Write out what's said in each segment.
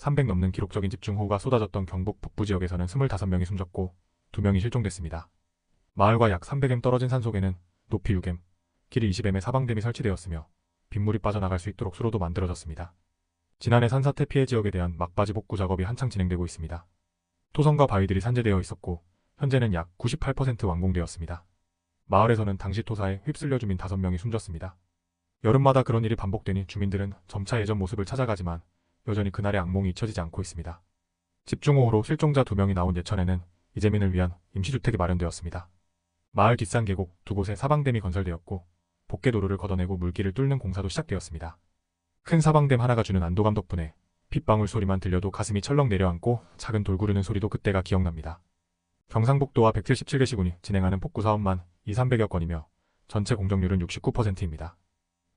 300 넘는 기록적인 집중호우가 쏟아졌던 경북 북부 지역에서는 25명이 숨졌고 2명이 실종됐습니다. 마을과 약 300m 떨어진 산속에는 높이 6m, 길이 20m의 사방댐이 설치되었으며 빗물이 빠져나갈 수 있도록 수로도 만들어졌습니다. 지난해 산사태 피해 지역에 대한 막바지 복구 작업이 한창 진행되고 있습니다. 토성과 바위들이 산재되어 있었고 현재는 약 98% 완공되었습니다. 마을에서는 당시 토사에 휩쓸려 주민 5명이 숨졌습니다. 여름마다 그런 일이 반복되니 주민들은 점차 예전 모습을 찾아가지만 여전히 그날의 악몽이 잊혀지지 않고 있습니다. 집중호우로 실종자 2명이 나온 예천에는 이재민을 위한 임시주택이 마련되었습니다. 마을 뒷산 계곡 두 곳에 사방댐이 건설되었고 복개도로를 걷어내고 물길을 뚫는 공사도 시작되었습니다. 큰 사방댐 하나가 주는 안도감 덕분에 빗방울 소리만 들려도 가슴이 철렁 내려앉고 작은 돌 구르는 소리도 그때가 기억납니다. 경상북도와 177개 시군이 진행하는 복구 사업만 2, 300여 건이며 전체 공정률은 69%입니다.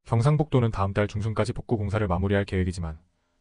경상북도는 다음 달 중순까지 복구 공사를 마무리할 계획이지만